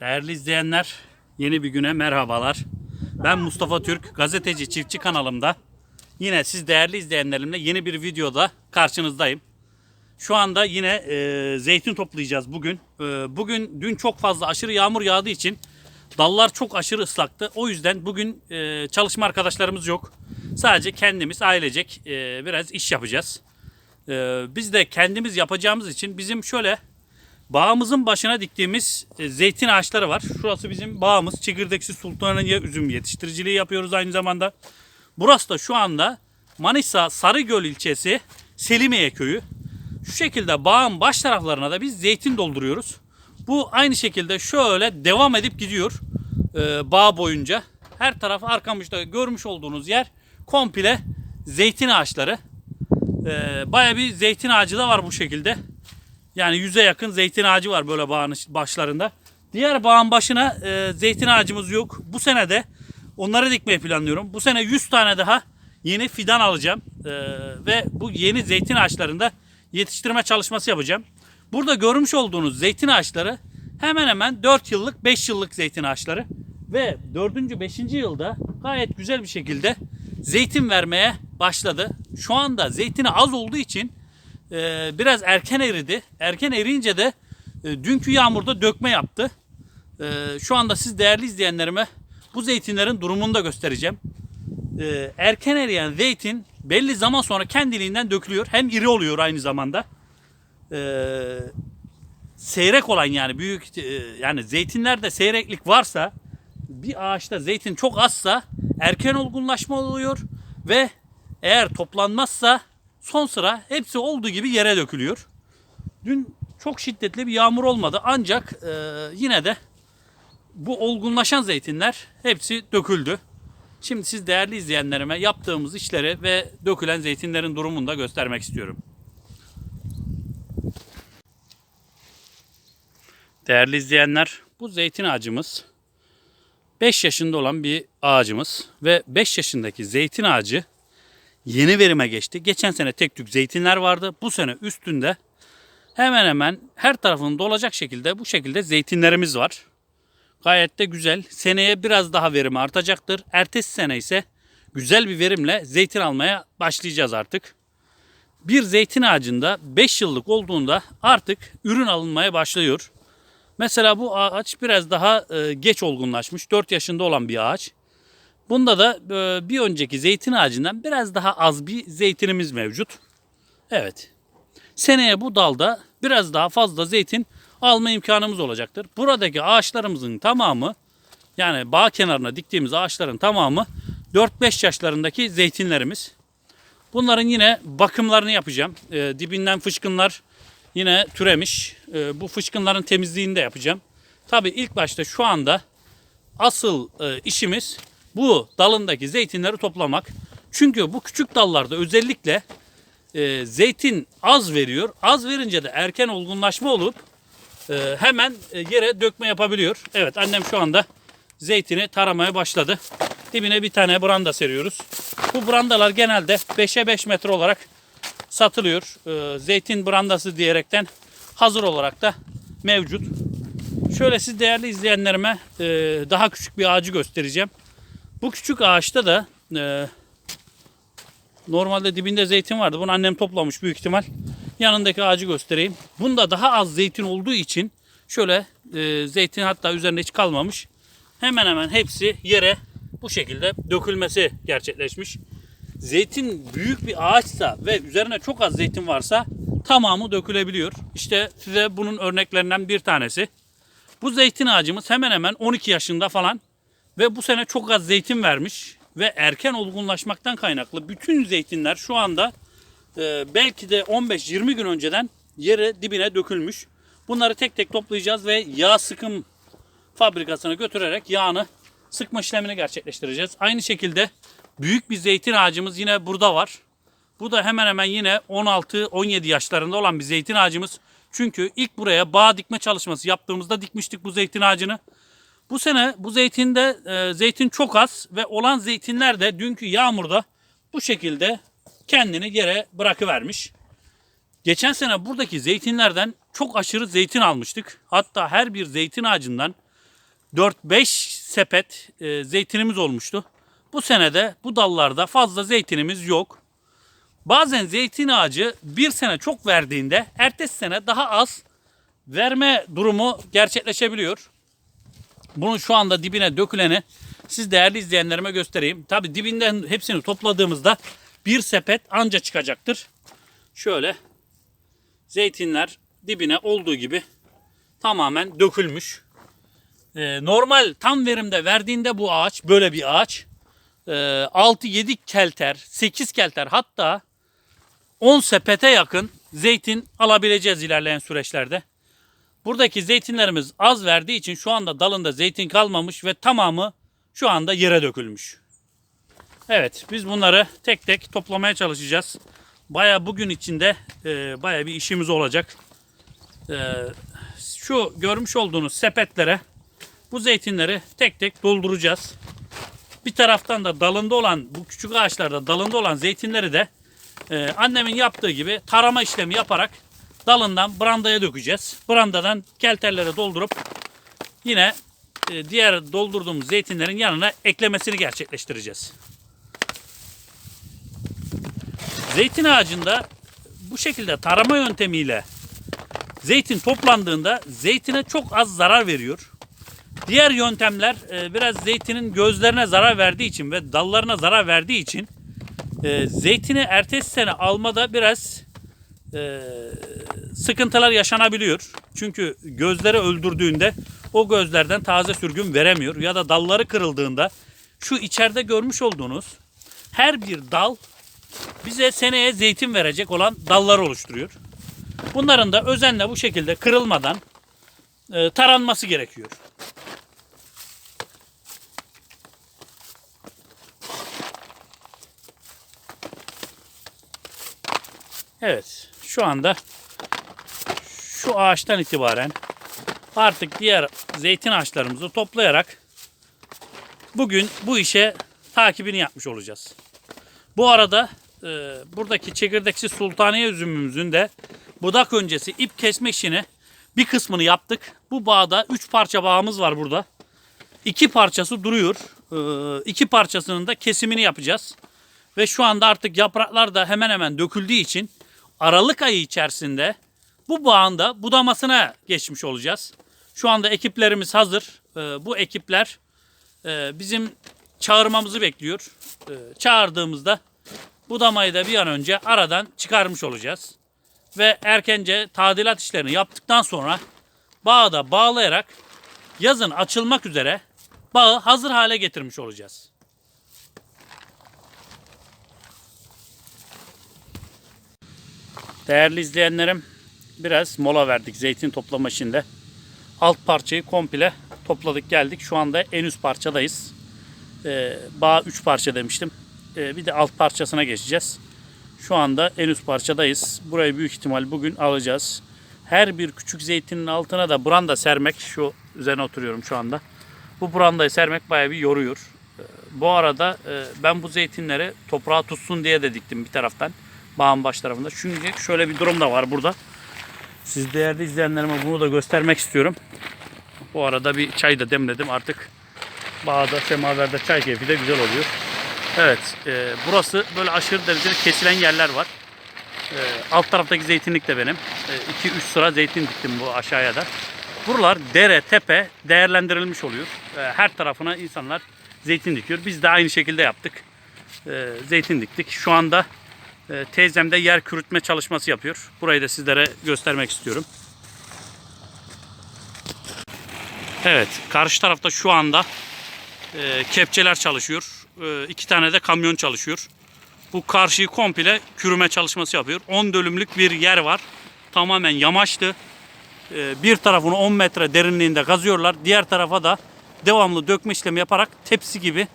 Değerli izleyenler, yeni bir güne merhabalar. Ben Mustafa Türk, gazeteci çiftçi kanalımda. Yine siz değerli izleyenlerimle yeni bir videoda karşınızdayım. Şu anda yine e, zeytin toplayacağız bugün. E, bugün dün çok fazla aşırı yağmur yağdığı için dallar çok aşırı ıslaktı. O yüzden bugün e, çalışma arkadaşlarımız yok. Sadece kendimiz ailecek e, biraz iş yapacağız. E, biz de kendimiz yapacağımız için bizim şöyle Bağımızın başına diktiğimiz e, zeytin ağaçları var. Şurası bizim bağımız. Çekirdeksiz Sultaniye üzüm yetiştiriciliği yapıyoruz aynı zamanda. Burası da şu anda Manisa Sarıgöl ilçesi Selimiye köyü. Şu şekilde bağın baş taraflarına da biz zeytin dolduruyoruz. Bu aynı şekilde şöyle devam edip gidiyor e, bağ boyunca. Her taraf arkamızda görmüş olduğunuz yer komple zeytin ağaçları. E, Baya bir zeytin ağacı da var bu şekilde. Yani yüze yakın zeytin ağacı var böyle bağın başlarında. Diğer bağın başına e, zeytin ağacımız yok. Bu sene de onları dikmeyi planlıyorum. Bu sene 100 tane daha yeni fidan alacağım. E, ve bu yeni zeytin ağaçlarında yetiştirme çalışması yapacağım. Burada görmüş olduğunuz zeytin ağaçları hemen hemen 4 yıllık 5 yıllık zeytin ağaçları. Ve 4. 5. yılda gayet güzel bir şekilde zeytin vermeye başladı. Şu anda zeytini az olduğu için e, biraz erken eridi. Erken eriyince de e, dünkü yağmurda dökme yaptı. E, şu anda siz değerli izleyenlerime bu zeytinlerin durumunu da göstereceğim. E, erken eriyen zeytin belli zaman sonra kendiliğinden dökülüyor. Hem iri oluyor aynı zamanda. E, seyrek olan yani büyük e, yani zeytinlerde seyreklik varsa bir ağaçta zeytin çok azsa erken olgunlaşma oluyor ve eğer toplanmazsa son sıra hepsi olduğu gibi yere dökülüyor. Dün çok şiddetli bir yağmur olmadı ancak e, yine de bu olgunlaşan zeytinler hepsi döküldü. Şimdi siz değerli izleyenlerime yaptığımız işleri ve dökülen zeytinlerin durumunu da göstermek istiyorum. Değerli izleyenler, bu zeytin ağacımız 5 yaşında olan bir ağacımız ve 5 yaşındaki zeytin ağacı yeni verime geçti. Geçen sene tek tük zeytinler vardı. Bu sene üstünde hemen hemen her tarafını dolacak şekilde bu şekilde zeytinlerimiz var. Gayet de güzel. Seneye biraz daha verim artacaktır. Ertesi sene ise güzel bir verimle zeytin almaya başlayacağız artık. Bir zeytin ağacında 5 yıllık olduğunda artık ürün alınmaya başlıyor. Mesela bu ağaç biraz daha e, geç olgunlaşmış. 4 yaşında olan bir ağaç. Bunda da e, bir önceki zeytin ağacından biraz daha az bir zeytinimiz mevcut. Evet. Seneye bu dalda biraz daha fazla zeytin alma imkanımız olacaktır. Buradaki ağaçlarımızın tamamı yani bağ kenarına diktiğimiz ağaçların tamamı 4-5 yaşlarındaki zeytinlerimiz. Bunların yine bakımlarını yapacağım. E, dibinden fışkınlar yine türemiş. E, bu fışkınların temizliğini de yapacağım. Tabii ilk başta şu anda asıl e, işimiz bu dalındaki zeytinleri toplamak. Çünkü bu küçük dallarda özellikle e, zeytin az veriyor. Az verince de erken olgunlaşma olup e, hemen e, yere dökme yapabiliyor. Evet annem şu anda zeytini taramaya başladı. Dibine bir tane branda seriyoruz. Bu brandalar genelde 5'e 5 metre olarak satılıyor. E, zeytin brandası diyerekten hazır olarak da mevcut. Şöyle siz değerli izleyenlerime e, daha küçük bir ağacı göstereceğim. Bu küçük ağaçta da e, normalde dibinde zeytin vardı. Bunu annem toplamış büyük ihtimal. Yanındaki ağacı göstereyim. Bunda daha az zeytin olduğu için şöyle e, zeytin hatta üzerinde hiç kalmamış. Hemen hemen hepsi yere bu şekilde dökülmesi gerçekleşmiş. Zeytin büyük bir ağaçsa ve üzerine çok az zeytin varsa tamamı dökülebiliyor. İşte size bunun örneklerinden bir tanesi. Bu zeytin ağacımız hemen hemen 12 yaşında falan ve bu sene çok az zeytin vermiş ve erken olgunlaşmaktan kaynaklı bütün zeytinler şu anda e, belki de 15-20 gün önceden yere dibine dökülmüş. Bunları tek tek toplayacağız ve yağ sıkım fabrikasına götürerek yağını sıkma işlemini gerçekleştireceğiz. Aynı şekilde büyük bir zeytin ağacımız yine burada var. Bu da hemen hemen yine 16-17 yaşlarında olan bir zeytin ağacımız. Çünkü ilk buraya bağ dikme çalışması yaptığımızda dikmiştik bu zeytin ağacını. Bu sene bu zeytinde e, zeytin çok az ve olan zeytinler de dünkü yağmurda bu şekilde kendini yere bırakıvermiş. Geçen sene buradaki zeytinlerden çok aşırı zeytin almıştık. Hatta her bir zeytin ağacından 4-5 sepet e, zeytinimiz olmuştu. Bu senede bu dallarda fazla zeytinimiz yok. Bazen zeytin ağacı bir sene çok verdiğinde ertesi sene daha az verme durumu gerçekleşebiliyor. Bunun şu anda dibine döküleni siz değerli izleyenlerime göstereyim. Tabi dibinden hepsini topladığımızda bir sepet anca çıkacaktır. Şöyle zeytinler dibine olduğu gibi tamamen dökülmüş. Ee, normal tam verimde verdiğinde bu ağaç böyle bir ağaç e, 6-7 kelter, 8 kelter hatta 10 sepete yakın zeytin alabileceğiz ilerleyen süreçlerde. Buradaki zeytinlerimiz az verdiği için şu anda dalında zeytin kalmamış ve tamamı şu anda yere dökülmüş. Evet biz bunları tek tek toplamaya çalışacağız. Baya bugün içinde e, baya bir işimiz olacak. E, şu görmüş olduğunuz sepetlere bu zeytinleri tek tek dolduracağız. Bir taraftan da dalında olan bu küçük ağaçlarda dalında olan zeytinleri de e, annemin yaptığı gibi tarama işlemi yaparak dalından brandaya dökeceğiz. Brandadan kelterlere doldurup yine e, diğer doldurduğumuz zeytinlerin yanına eklemesini gerçekleştireceğiz. Zeytin ağacında bu şekilde tarama yöntemiyle zeytin toplandığında zeytine çok az zarar veriyor. Diğer yöntemler e, biraz zeytinin gözlerine zarar verdiği için ve dallarına zarar verdiği için e, zeytini ertesi sene almada biraz e, sıkıntılar yaşanabiliyor. Çünkü gözleri öldürdüğünde o gözlerden taze sürgün veremiyor ya da dalları kırıldığında şu içeride görmüş olduğunuz her bir dal bize seneye zeytin verecek olan dallar oluşturuyor. Bunların da özenle bu şekilde kırılmadan e, taranması gerekiyor. Evet, şu anda şu ağaçtan itibaren artık diğer zeytin ağaçlarımızı toplayarak bugün bu işe takibini yapmış olacağız. Bu arada e, buradaki çekirdeksiz sultaniye üzümümüzün de budak öncesi ip kesme işini bir kısmını yaptık. Bu bağda 3 parça bağımız var burada. 2 parçası duruyor. E, iki parçasının da kesimini yapacağız. Ve şu anda artık yapraklar da hemen hemen döküldüğü için Aralık ayı içerisinde bu bağın da budamasına geçmiş olacağız. Şu anda ekiplerimiz hazır. Ee, bu ekipler e, bizim çağırmamızı bekliyor. Ee, çağırdığımızda budamayı da bir an önce aradan çıkarmış olacağız. Ve erkence tadilat işlerini yaptıktan sonra bağı da bağlayarak yazın açılmak üzere bağı hazır hale getirmiş olacağız. Değerli izleyenlerim biraz mola verdik zeytin toplama işinde. Alt parçayı komple topladık geldik. Şu anda en üst parçadayız. Ee, bağ 3 parça demiştim. Ee, bir de alt parçasına geçeceğiz. Şu anda en üst parçadayız. Burayı büyük ihtimal bugün alacağız. Her bir küçük zeytinin altına da branda sermek. Şu üzerine oturuyorum şu anda. Bu brandayı sermek bayağı bir yoruyor. Ee, bu arada e, ben bu zeytinleri toprağa tutsun diye de diktim bir taraftan bağın baş tarafında. Çünkü şöyle bir durum da var burada. Siz değerli izleyenlerime bunu da göstermek istiyorum. Bu arada bir çay da demledim artık. Bağda, semaverde çay keyfi de güzel oluyor. Evet, e, burası böyle aşırı derecede kesilen yerler var. E, alt taraftaki zeytinlik de benim. 2-3 e, sıra zeytin diktim bu aşağıya da. Buralar dere, tepe değerlendirilmiş oluyor. E, her tarafına insanlar zeytin dikiyor. Biz de aynı şekilde yaptık. E, zeytin diktik. Şu anda teyzem de yer kürütme çalışması yapıyor. Burayı da sizlere göstermek istiyorum. Evet, karşı tarafta şu anda e, kepçeler çalışıyor. E, iki tane de kamyon çalışıyor. Bu karşıyı komple kürüme çalışması yapıyor. 10 dönümlük bir yer var. Tamamen yamaçtı. E, bir tarafını 10 metre derinliğinde kazıyorlar. Diğer tarafa da devamlı dökme işlemi yaparak tepsi gibi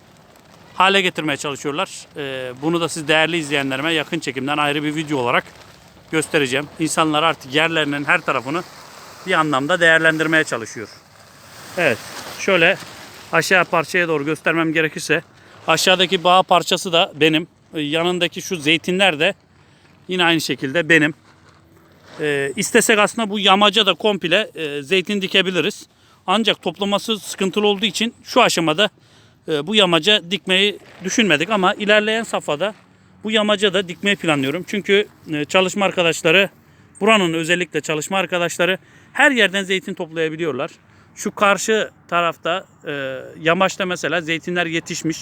hale getirmeye çalışıyorlar. Ee, bunu da siz değerli izleyenlerime yakın çekimden ayrı bir video olarak göstereceğim. İnsanlar artık yerlerinin her tarafını bir anlamda değerlendirmeye çalışıyor. Evet şöyle aşağı parçaya doğru göstermem gerekirse aşağıdaki bağ parçası da benim. Yanındaki şu zeytinler de yine aynı şekilde benim. Ee, istesek aslında bu yamaca da komple e, zeytin dikebiliriz. Ancak toplaması sıkıntılı olduğu için şu aşamada e, bu yamaca dikmeyi düşünmedik ama ilerleyen safhada bu yamaca da dikmeyi planlıyorum. Çünkü e, çalışma arkadaşları buranın özellikle çalışma arkadaşları her yerden zeytin toplayabiliyorlar. Şu karşı tarafta e, yamaçta mesela zeytinler yetişmiş.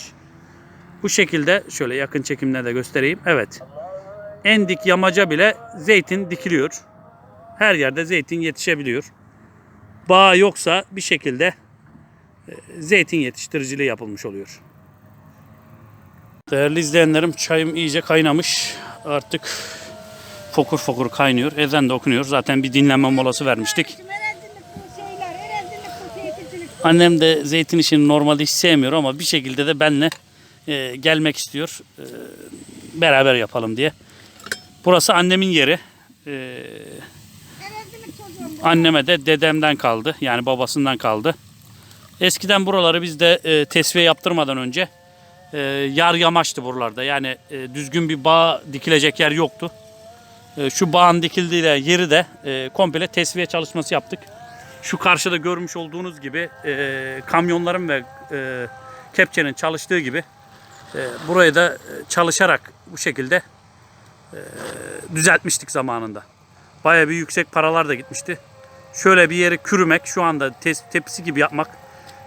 Bu şekilde şöyle yakın çekimle de göstereyim. Evet. En dik yamaca bile zeytin dikiliyor. Her yerde zeytin yetişebiliyor. Bağ yoksa bir şekilde e, zeytin yetiştiriciliği yapılmış oluyor. Değerli izleyenlerim çayım iyice kaynamış. Artık fokur fokur kaynıyor. Ezan da okunuyor. Zaten bir dinlenme molası vermiştik. Teyiticilik. Annem de zeytin işini normalde hiç sevmiyor ama bir şekilde de benle e, gelmek istiyor. E, beraber yapalım diye. Burası annemin yeri. E, bu. anneme de dedemden kaldı. Yani babasından kaldı. Eskiden buraları biz de e, tesviye yaptırmadan önce e, yar yamaçtı buralarda. Yani e, düzgün bir bağ dikilecek yer yoktu. E, şu bağın dikildiği yeri de e, komple tesviye çalışması yaptık. Şu karşıda görmüş olduğunuz gibi e, kamyonların ve e, kepçenin çalıştığı gibi e, burayı da e, çalışarak bu şekilde e, düzeltmiştik zamanında. Baya bir yüksek paralar da gitmişti. Şöyle bir yeri kürümek şu anda tepsi gibi yapmak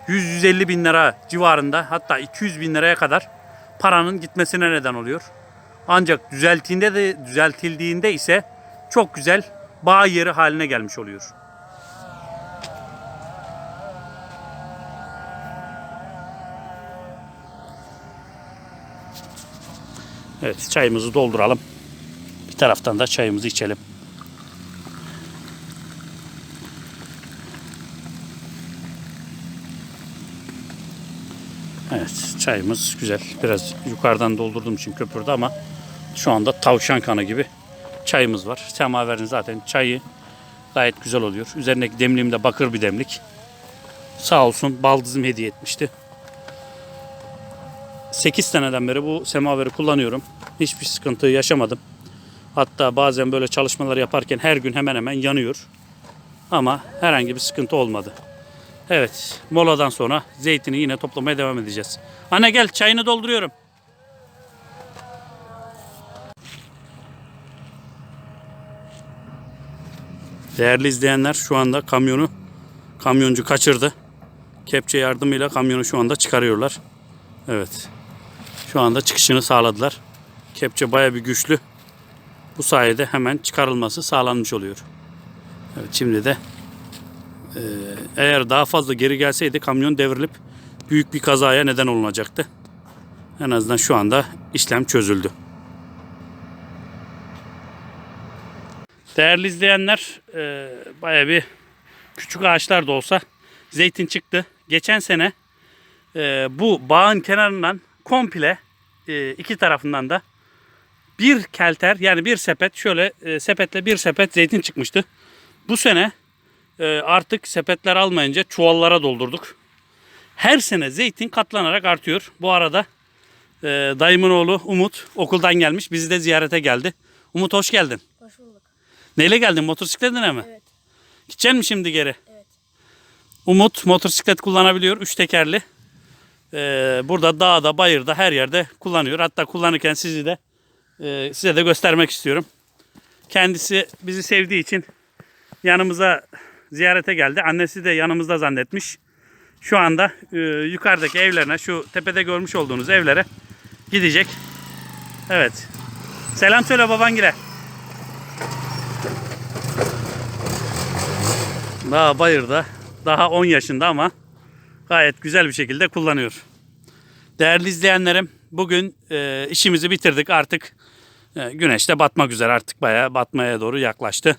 100-150 bin lira civarında hatta 200 bin liraya kadar paranın gitmesine neden oluyor. Ancak düzelttiğinde de düzeltildiğinde ise çok güzel bağ yeri haline gelmiş oluyor. Evet çayımızı dolduralım. Bir taraftan da çayımızı içelim. Evet çayımız güzel. Biraz yukarıdan doldurduğum için köpürdü ama şu anda tavşan kanı gibi çayımız var. Semaverin zaten çayı gayet güzel oluyor. Üzerindeki demliğim de bakır bir demlik. Sağ olsun baldızım hediye etmişti. 8 seneden beri bu semaveri kullanıyorum. Hiçbir sıkıntı yaşamadım. Hatta bazen böyle çalışmalar yaparken her gün hemen hemen yanıyor. Ama herhangi bir sıkıntı olmadı. Evet, moladan sonra zeytini yine toplamaya devam edeceğiz. Anne gel, çayını dolduruyorum. Değerli izleyenler, şu anda kamyonu kamyoncu kaçırdı. Kepçe yardımıyla kamyonu şu anda çıkarıyorlar. Evet. Şu anda çıkışını sağladılar. Kepçe baya bir güçlü. Bu sayede hemen çıkarılması sağlanmış oluyor. Evet, şimdi de eğer daha fazla geri gelseydi kamyon devrilip büyük bir kazaya neden olunacaktı. En azından şu anda işlem çözüldü. Değerli izleyenler, e, baya bir küçük ağaçlar da olsa zeytin çıktı. Geçen sene e, bu bağın kenarından komple e, iki tarafından da bir kelter yani bir sepet şöyle e, sepetle bir sepet zeytin çıkmıştı. Bu sene artık sepetler almayınca çuvallara doldurduk. Her sene zeytin katlanarak artıyor. Bu arada e, dayımın oğlu Umut okuldan gelmiş. Bizi de ziyarete geldi. Umut hoş geldin. Hoş bulduk. Neyle geldin? Motosikletine mi? Evet. Gideceksin mi şimdi geri? Evet. Umut motosiklet kullanabiliyor. Üç tekerli. Ee, burada dağda, bayırda her yerde kullanıyor. Hatta kullanırken sizi de e, size de göstermek istiyorum. Kendisi bizi sevdiği için yanımıza ziyarete geldi. Annesi de yanımızda zannetmiş. Şu anda e, yukarıdaki evlerine, şu tepede görmüş olduğunuz evlere gidecek. Evet. Selam söyle babangile. Daha bayırda. Daha 10 yaşında ama gayet güzel bir şekilde kullanıyor. Değerli izleyenlerim bugün e, işimizi bitirdik artık e, güneş de batmak üzere artık bayağı batmaya doğru yaklaştı.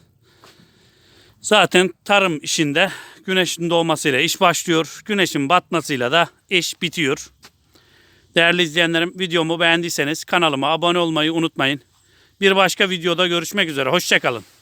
Zaten tarım işinde güneşin doğmasıyla iş başlıyor. Güneşin batmasıyla da iş bitiyor. Değerli izleyenlerim videomu beğendiyseniz kanalıma abone olmayı unutmayın. Bir başka videoda görüşmek üzere. Hoşçakalın.